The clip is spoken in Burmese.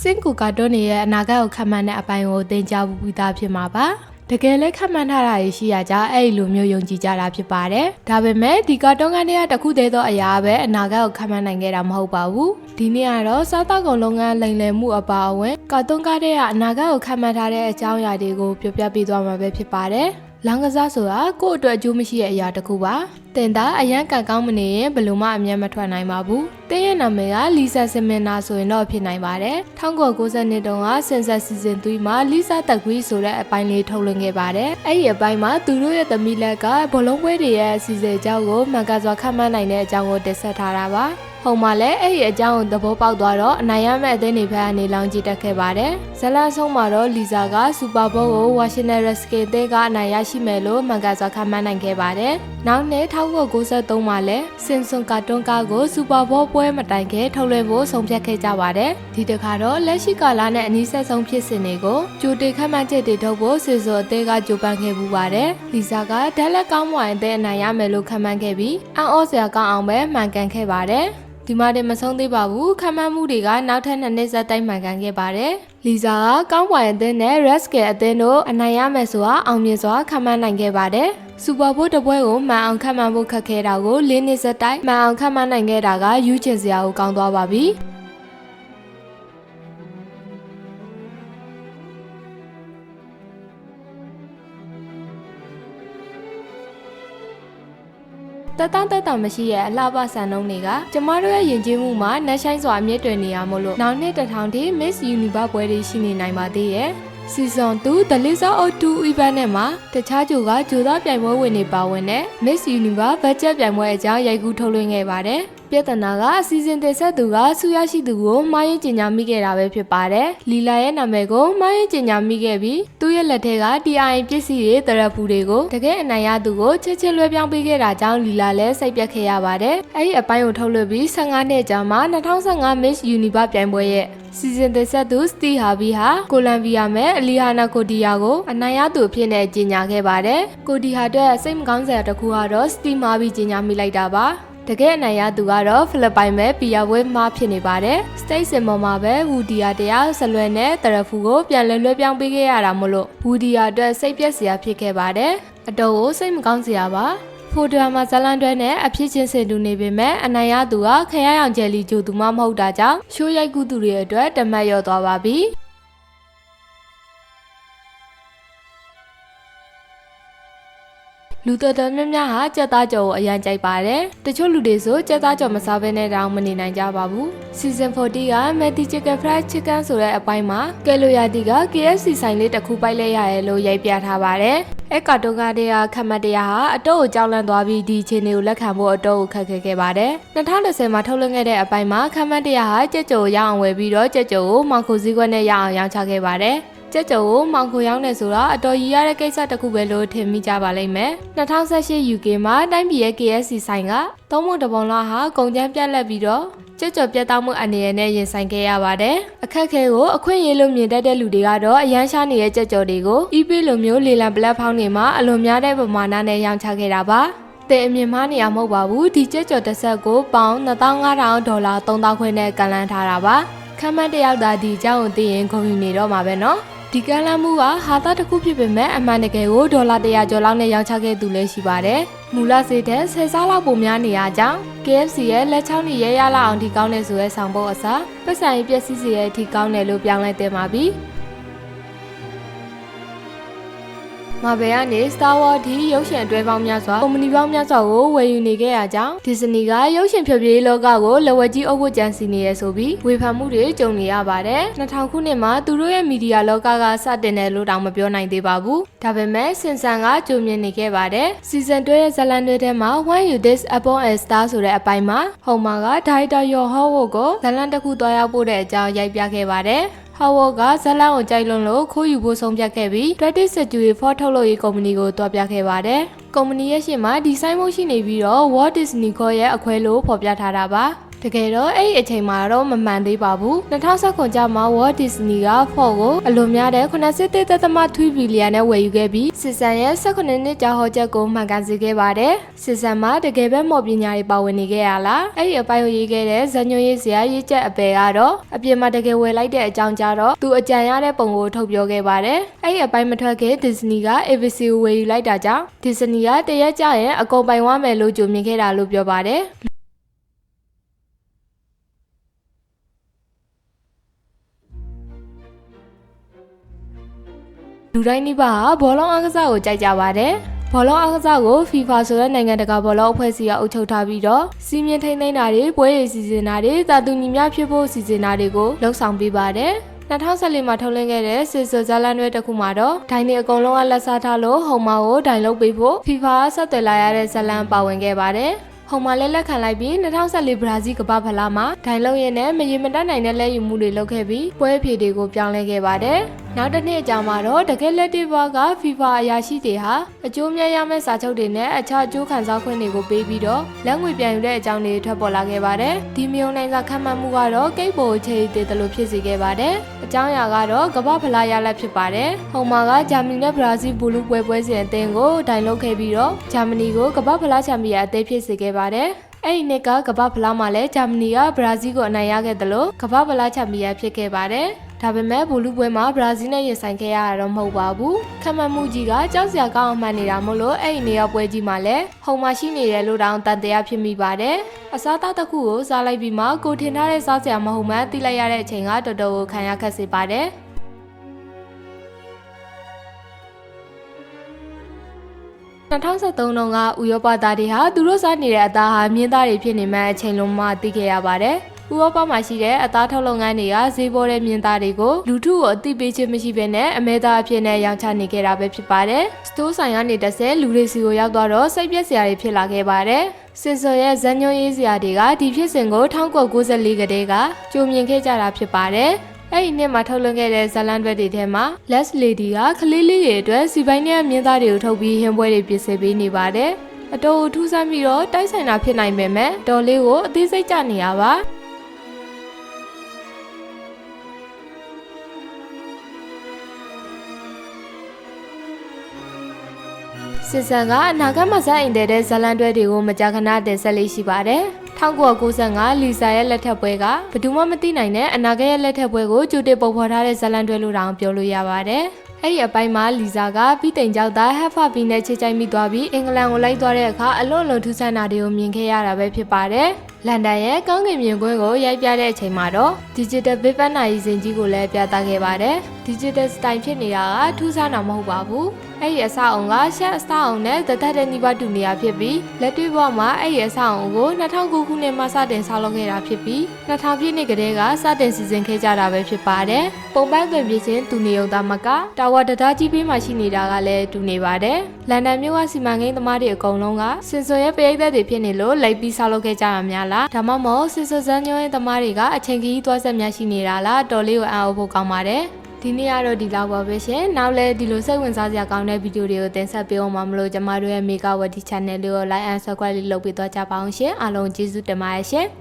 စင်ကူကာတွန်းရဲ့အနာဂတ်ကိုခန့်မှန်းတဲ့အပိုင်းကိုသင်ကြားပြီးသားဖြစ်မှာပါတကယ်လည်းခန့်မှန်းထားတာရှိရကြအဲ့ဒီလိုမျိုးယုံကြည်ကြတာဖြစ်ပါတယ်ဒါပေမဲ့ဒီကာတွန်းကနေကတခုတည်းသောအရာပဲအနာဂတ်ကိုခန့်မှန်းနိုင်ခဲ့တာမဟုတ်ပါဘူးဒီနေ့ကတော့စားသောက်ကုန်လုပ်ငန်းလိမ်လည်မှုအပါအဝင်ကာတွန်းကားတဲ့ကအနာဂတ်ကိုခန့်မှန်းထားတဲ့အကြောင်းအရာတွေကိုပြောပြပေးသွားမှာပဲဖြစ်ပါတယ်လောင်းကစားဆိုတာကိုယ့်အတွက်အကျိုးမရှိတဲ့အရာတစ်ခုပါ။တင်သားအရန်ကန်ကောင်းမနေရင်ဘယ်လို့မှအမျက်မထွက်နိုင်ပါဘူး။တင်းရဲ့နာမည်ကလီဆာစင်မင်နာဆိုရင်တော့ဖြစ်နိုင်ပါတယ်။1990နှစ်တုန်းကဆင်ဆက်စီဇန်3မှာလီဆာတက်ဂရီဆိုတဲ့အပိုင်းလေးထုတ်လွှင့်ခဲ့ပါတယ်။အဲ့ဒီအပိုင်းမှာသူတို့ရဲ့သမီးလက်ကဘောလုံးပွဲတွေရဲ့အစီအစဉ်အကြောင်းကိုမှန်ကန်စွာခန့်မှန်းနိုင်တဲ့အကြောင်းကိုတင်ဆက်ထားတာပါ။ဟိုမှာလည်းအဲ့ဒီအကြောင်းကိုသဘောပေါက်သွားတော့အနိုင်ရမယ့်အသင်းတွေဘက်ကနေလောင်းကြည့်တက်ခဲ့ပါတယ်။ဇလန်ဆုံးမှာတော့လီဇာကစူပါဘောကိုဝါရှင်တန်ရက်စကင်တဲကအနိုင်ရရှိမယ်လို့မှန်ကန်စွာခန့်မှန်းနိုင်ခဲ့ပါတယ်။နောက်နှစ်1993မှာလည်းစင်ဆွန်ကာတွန်းကားကိုစူပါဘောပွဲမတိုင်ခင်ထုတ်လွှင့်ဖို့ဆုံးဖြတ်ခဲ့ကြပါတယ်။ဒီတစ်ခါတော့လက်ရှိကာလနဲ့အနည်းဆက်ဆုံးဖြစ်စဉ်တွေကိုကြိုတင်ခန့်မှန်းချက်တွေထုတ်ဖို့စီဆိုအသေးကကြိုးပမ်းခဲ့ပူပါတယ်။လီဇာကဓာတ်လက်ကောင်းမွန်တဲ့အနိုင်ရမယ်လို့ခန့်မှန်းခဲ့ပြီးအံ့ဩစရာကောင်းအောင်ပဲမှန်ကန်ခဲ့ပါတယ်။ ဒီမှာတင်မဆုံးသေးပါဘူးခံမှန်းမှုတွေကနောက်ထပ်နှစ်နှစ်ဆက်တိုက်မှန်ကန်ခဲ့ပါတယ်လီဇာကကောင်းပွားအသင်းနဲ့ Rescue အသင်းတို့အနိုင်ရမယ်ဆိုတာအောင်မြင်စွာခံမှန်းနိုင်ခဲ့ပါတယ်စူပါဘိုးတပွဲကိုမှန်အောင်ခံမှန်းဖို့ခက်ခဲတာကို၄နှစ်ဆက်တိုက်မှန်အောင်ခံမှန်းနိုင်ခဲ့တာကယူချင်စရာကိုကောင်းသွားပါပြီ တက်တောင့်တက်တောင်မရှိရဲ့အလှပဆန်နှုံးတွေကကျမတို့ရဲ့ယဉ်ကျေးမှုမှာနှက်ဆိုင်စွာအမြင့်တွင်နေရမို့လို့နောက်နှစ်တစ်ထောင်ထိ Miss Universe ပွဲတွေရှိနေနိုင်ပါသေးရဲ့။ Season 2 The Lisa O2 event နဲ့မှာတခြားဂျိုကဂျိုသားပြိုင်ပွဲဝင်နေပါဝင်တဲ့ Miss Universe budget ပြိုင်ပွဲအကြောင်းရိုက်ကူးထုတ်လွှင့်ခဲ့ပါတယ်။ ပြဿနာကအစီအစဉ်တင်ဆက်သူကဆူရရှိသူကိုမှားယွင်းကျင်ညာမိခဲ့တာပဲဖြစ်ပါတယ်။လီလာရဲ့နာမည်ကိုမှားယွင်းကျင်ညာမိခဲ့ပြီးသူ့ရဲ့လက်ထက်က TIN ပစ္စည်းတွေတရဖူတွေကိုတကယ်အနိုင်ရသူကိုချက်ချင်းလွှဲပြောင်းပေးခဲ့တာကြောင့်လီလာလည်းစိတ်ပြတ်ခဲ့ရပါတယ်။အဲဒီအပိုင်းကိုထုတ်လွှင့်ပြီး15နှစ်ကြာမှ2015 Miss Universe ပြိုင်ပွဲရဲ့စီဇန်သက်ဆက်သူစတီဟာဘီဟာကိုလံဘီယာမဲ့အလီဟာနာကိုဒီယာကိုအနိုင်ရသူအဖြစ်နဲ့ကြီးညာခဲ့ပါတယ်။ကိုဒီဟာအတွက်စိတ်မကောင်းစရာတစ်ခုကတော့စတီမာဘီကြီးညာမိလိုက်တာပါ။ တကယ်အနိုင်ရသူကတော့ဖိလစ်ပိုင်ပဲပီယာဝဲမှဖြစ်နေပါတယ်။ state စင်ပေါ်မှာပဲဝူဒီယာတရားဆလွယ်နဲ့တရဖူကိုပြန်လဲလွှဲပြောင်းပေးခဲ့ရတာမို့လို့ဝူဒီယာအတွက်စိတ်ပြက်စရာဖြစ်ခဲ့ပါတယ်။အတော်ကိုစိတ်မကောင်းစရာပါ။ဖိုဒရာမှာဇလန်တွဲနဲ့အဖြစ်ချင်းစင်တူနေပေမဲ့အနိုင်ရသူကခရရောင်ဂျယ်လီဂျိုသူမှမဟုတ်တာကြောင့်ရှိုးရိုက်ကူးသူတွေအတွက်တမတ်ရော့သွားပါပြီ။ လူတော်တော်များများဟာကြက်သားကြော်ကိုအရန်ကြိုက်ပါတယ်။တချို့လူတွေဆိုကြက်သားကြော်မစားဘဲနဲ့တောင်မနေနိုင်ကြပါဘူး။ Season 40က Matty Chicken Fried Chicken ဆိုတဲ့အပိုင်းမှာကယ်လိုယာတီက KFC ဆိုင်လေးတစ်ခုပိုက်လိုက်ရတယ်လို့ရိုက်ပြထားပါတယ်။အဲကာတိုကတဲ့ခမတ်တရားဟာအတော့ကိုကြောက်လန့်သွားပြီးဒီအခြေအနေကိုလက်ခံဖို့အတော့ကိုခက်ခဲခဲ့ပါတယ်။2020မှာထုတ်လွှင့်ခဲ့တဲ့အပိုင်းမှာခမတ်တရားဟာကြက်ကြော်ရအောင်ဝယ်ပြီးတော့ကြက်ကြော်ကိုမောင်ခိုစည်းကွက်နဲ့ရအောင်ရောင်းချခဲ့ပါတယ်။ ကြက်ကြော်ကိုမောင်ခိုရောက်နေဆိုတာအတော်ကြီးရတဲ့ကိစ္စတစ်ခုပဲလို့ထင်မိကြပါလိမ့်မယ်2018 UK မှာတိုင်းပြည်ရဲ့ KSC ဆိုင်ကသုံးပုံတပုံလောက်ဟာကုန်ကျန်းပြတ်လက်ပြီးတော့ကြက်ကြော်ပြတ်တောက်မှုအနေနဲ့ရင်ဆိုင်ခဲ့ရပါတယ်အခက်ခဲကိုအခွင့်အရေးလို့မြင်တတ်တဲ့လူတွေကတော့အရန်ရှားနေတဲ့ကြက်ကြော်တွေကို eBay လိုမျိုးလေလံပလက်ဖောင်းတွေမှာအလွန်များတဲ့ပမာဏနဲ့ရောင်းချခဲ့တာပါတဲ့အမြင်မှားနေရမဟုတ်ပါဘူးဒီကြက်ကြော်တစ်ဆက်ကိုပေါင်2500ဒေါ်လာ3000ခွဲနဲ့ကန်လန်းထားတာပါခမ်းမတ်တယောက်သာဒီအကြောင်းကိုသိရင်ဂုဏ်ယူနေတော့မှာပဲเนาะ ဒီကမ်းလှမ်းမှုကဟာသားတစ်ခုဖြစ်ပေမဲ့အမှန်တကယ်ကိုဒေါ်လာ100ကျော်လောက်နဲ့ရောင်းချခဲ့သူလည်းရှိပါတယ်။မူလစေတဲ့ဆယ်စားလောက်ပုံများနေရကြောင်း KFC ရဲ့လက်ချောင်းနေရဲရလာအောင်ဒီကောင်းနေဆိုရဲဆောင်ဖို့အစားပတ်စံရေးပျက်စီးစေရဲ့ဒီကောင်းတယ်လို့ပြောင်းလဲတင်ပါပြီ။ မာဘယ်ကနေ Star Wars ဒီရုပ်ရှင်အတွဲပေါင်းများစွာကုမ္ပဏီပေါင်းများစွာကိုဝယ်ယူနေခဲ့ရကြောင်း Disney ကရုပ်ရှင်ဖြိုပြေးလောကကိုလက်ဝဲကြီးအုပ်ဖို့ကြံစီနေရဆိုပြီးဝေဖန်မှုတွေကြုံနေရပါတယ်2000ခုနှစ်မှာသူတို့ရဲ့မီဒီယာလောကကစတင်တယ်လို့တောင်မပြောနိုင်သေးပါဘူးဒါပေမဲ့စင်ဆန်ကကြိုမြင်နေခဲ့ပါတယ် Season 2ရဲ့ဇလန်တွေထဲမှာ When You This Upon a Star ဆိုတဲ့အပိုင်းမှာဟော်မာကဒါရိုက်တာယော်ဟောဝိုကိုဇလန်တစ်ခုတွားရောက်ပို့တဲ့အကြောင်းရိုက်ပြခဲ့ပါတယ် ဟော်ဝေါ်ကဇလန်ကိုကြိုက်လွန်းလို့ခိုးယူဖို့ဆုံးဖြတ်ခဲ့ပြီး Reddit Security for ထုတ်လုပ်ရေးကုမ္ပဏီကိုတွားပြခဲ့ပါတယ်။ကုမ္ပဏီရဲ့ရှေ့မှာဒီဆိုင်မုတ်ရှိနေပြီးတော့ Walt Disney Co ရဲ့အခွဲလို့ဖော်ပြထားတာပါ။ တကယ်တော့အဲ့ဒီအချိန်မှာတော့မမှန်သေးပါဘူး2019ကျမှ Walt Disney က Ford ကိုအလွန်များတဲ့83.3ဘီလီယံနဲ့ဝယ်ယူခဲ့ပြီးစစ်စံရဲ့18နှစ်ကြာဟောချက်ကိုမှန်ကန်စေခဲ့ပါတယ်စစ်စံမှာတကယ်ပဲမော်ပညာတွေပါဝင်နေခဲ့ရလားအဲ့ဒီအပိုင်းကိုရေးခဲ့တဲ့ဇာညွှန်းရေးစရာရေးချက်အပယ်ကတော့အပြင်မှာတကယ်ဝယ်လိုက်တဲ့အကြောင်းကြတော့သူအကြံရတဲ့ပုံကိုထုတ်ပြောခဲ့ပါတယ်အဲ့ဒီအပိုင်းမထွက်ခင် Disney က ABC ကိုဝယ်ယူလိုက်တာကြောင့် Disney ကတရက်ကြရင်အကုန်ပိုင်ဝမယ်လို့ကြိုမြင်ခဲ့တာလို့ပြောပါတယ် လူတိုင်းနိဗ္ဗာန်ဟာဘောလုံးအားကစားကိုကြိုက်ကြပါတယ်။ဘောလုံးအားကစားကို FIFA ဆိုတဲ့နိုင်ငံတကာဘောလုံးအဖွဲ့အစည်းကအုပ်ချုပ်ထားပြီးတော့စီမင်းထိန်းသိမ်းတာတွေပွဲရည်စီစဉ်တာတွေတာတူညီမျှဖြစ်ဖို့စီစဉ်တာတွေကိုလှုပ်ဆောင်ပေးပါတယ်။2014မှာထုတ်လင်းခဲ့တဲ့စစ်စဇာလန်တွေတစ်ခုမှာတော့ဒိုင်နေအကုန်လုံးကလက်စားထားလို့ဟော်မာကိုဒိုင်လုပ်ပေးဖို့ FIFA ကဆက်သွယ်လာရတဲ့ဇလန်ပါဝင်ခဲ့ပါတယ်။ ဟိုမှာလည်းလက်ခံလိုက်ပြီး2014ဘရာဇီးကမ္ဘာဖလားမှာဒိုင်လုံးရဲနဲ့မရေမတတ်နိုင်တဲ့လက်ယူမှုတွေလုပ်ခဲ့ပြီးပွဲအဖြေတွေကိုပြောင်းလဲခဲ့ပါတယ်။နောက်တစ်နှစ်အကြာမှာတော့တကယ်လက်တစ်ဘွားက FIFA အရာရှိတွေဟာအကျိုးမြတ်ရမယ့်စာချုပ်တွေနဲ့အခြားအကျိုးခံစားခွင့်တွေကိုပေးပြီးတော့လက်ငွေပြန်ယူတဲ့အကြောင်းတွေထွက်ပေါ်လာခဲ့ပါတယ်။ဒီမျိုးနိုင်စာခံမှန်းမှုကတော့ကိတ်ပိုအခြေအသေးတယ်လို့ဖြစ်စေခဲ့ပါတယ်။အ ကြောင်းအရာကတော့ကမ္ဘာဖလားရလဒ်ဖြစ်ပါတယ်။ဟိုမှာကဂျာမနီနဲ့ဘရာဇီးဘူလူပွဲပွဲစဉ်အသင်းကိုဒိုင်လုပ်ခဲ့ပြီးတော့ဂျာမနီကိုကမ္ဘာဖလားချန်ပီယံအသင်းဖြစ်စေခဲ့ပါတယ်။အဲ့ဒီနှစ်ကကမ္ဘာဖလားမှာလည်းဂျာမနီကဘရာဇီးကိုအနိုင်ရခဲ့တယ်လို့ကမ္ဘာဖလားချန်ပီယံဖြစ်ခဲ့ပါတယ်။ ဒါပေမဲ့ဘူလူပွဲမှာဘရာဇီးနဲ့ရင်ဆိုင်ခဲ့ရတာတော့မဟုတ်ပါဘူး။ခမန်မှုကြီးကကြောက်စရာကောင်းအောင်မှန်နေတာမို့လို့အဲ့ဒီနေရာပွဲကြီးမှာလည်းဟုံမရှိနေတယ်လို့တောင်တန်တရားဖြစ်မိပါတယ်။အစားအသောက်တစ်ခုကိုစားလိုက်ပြီးမှကိုထင်ထားတဲ့စားစရာမဟုတ်မှန်းသိလိုက်ရတဲ့အချိန်ကတော်တော်ကိုခံရခက်စေပါတယ်။2013တုန်းကဥရောပသားတွေဟာသူတို့စားနေတဲ့အသားဟာမြင်းသားတွေဖြစ်နေမှအချိန်လုံးမှသိခဲ့ရပါတယ်။ ဥရောပမှာရှိတဲ့အသားထုတ်လုပ်ငန်းတွေကဈေးပေါ်တဲ့မြင်းသားတွေကိုလူထုကိုအသိပေးခြင်းမရှိဘဲနဲ့အမဲသားအဖြစ်နဲ့ရောင်းချနေခဲ့တာပဲဖြစ်ပါတယ်။စတိုးဆိုင်ကနေတစ်ဆဲလူတွေစီကိုရောက်သွားတော့စိတ်ပြက်စရာတွေဖြစ်လာခဲ့ပါတယ်။စစ်စော်ရဲ့ဇန်ညွှန်းရေးစရာတွေကဒီဖြစ်စဉ်ကို1994ကတည်းကကြိုမြင်ခဲ့ကြတာဖြစ်ပါတယ်။အဲ့ဒီနှစ်မှာထုတ်လွှင့်ခဲ့တဲ့ဇလန်ဘက်တွေထဲမှာ Les Lady ကခလေးလေးတွေအတွက်စီပိုင်းနဲ့မြင်းသားတွေကိုထုတ်ပြီးဟင်းပွဲတွေပြင်ဆင်ပေးနေပါတယ်။အတော်ထူးဆန်းပြီးတော့တိုက်ဆိုင်တာဖြစ်နိုင်ပေမဲ့တော်လေးကိုအသေးစိတ်ကြနေရပါ။ စစ်စံကအနာဂတ်မှာဇက်အိမ်တဲ့ဇလန်တွဲတွေကိုမကြာခဏတင်ဆက်လေးရှိပါတယ်။1995လီဆာရဲ့လက်ထက်ပွဲကဘယ်သူမှမသိနိုင်တဲ့အနာဂတ်ရဲ့လက်ထက်ပွဲကိုကြိုတင်ပုံဖော်ထားတဲ့ဇလန်တွဲလို့တောင်ပြောလို့ရပါတယ်။အဲ့ဒီအပိုင်းမှာလီဇာကပြီးတိမ်ကြောက်သားဟက်ဖာဘီနဲ့ချစ်ချိုက်မိသွားပြီးအင်္ဂလန်ကိုလိုက်သွားတဲ့အခါအလွန်လွန်ထူးဆန်းတာတွေကိုမြင်ခဲ့ရတာပဲဖြစ်ပါတယ်။လန်ဒန်ရဲ့ကောင်းကင်မြင်ကွင်းကိုရိုက်ပြတဲ့အချိန်မှာတော့ Digital Big Bang နိုင်စဉ်ကြီးကိုလည်းပြသခဲ့ပါတယ်။ Digital Style ဖြစ်နေတာကထူးဆန်းတာမဟုတ်ပါဘူး။ အဲ့ဒီအစအုံကရှက်အစအုံနဲ့တသက်တဲ့နှိပါတူနေရဖြစ်ပြီးလက်တွေ့ဘဝမှာအဲ့ဒီအစအုံကို2009ခုနှစ်မှာစတင်ဆောက်လုပ်ခဲ့တာဖြစ်ပြီး2000ပြည့်နှစ်ကတည်းကစတင်စီစဉ်ခဲ့ကြတာပဲဖြစ်ပါတယ်။ပုံပန်းသွင်ပြခြင်းတူနေုံသားမကတာဝါတံတားကြီးပေးမှရှိနေတာကလည်းတူနေပါတယ်။လန်ဒန်မြို့ကစီမံကိန်းသမားတွေအကုန်လုံးကစင်စွန်ရဲ့ပရိသတ်တွေဖြစ်နေလို့လိုက်ပြီးဆောက်လုပ်ခဲ့ကြတာများလားဒါမှမဟုတ်စင်စွန်ဇန်ညွှန်းရဲ့သမားတွေကအချိန်ကြီးသွားဆက်များရှိနေတာလားတော်လေးကိုအံ့ဩဖို့ကောင်းပါတယ်။ ဒီနေ့ကတော့ဒီလောက်ပါပဲရှင်။နောက်လည်းဒီလိုစိတ်ဝင်စားစရာကောင်းတဲ့ဗီဒီယိုတွေကိုတင်ဆက်ပေးအောင်မမလို့ကျမတို့ရဲ့ Mega Wadi Channel လေးကို Like and Subscribe လေးလုပ်ပေးသွားကြပါအောင်ရှင်။အားလုံးကျေးဇူးတင်ပါတယ်ရှင်။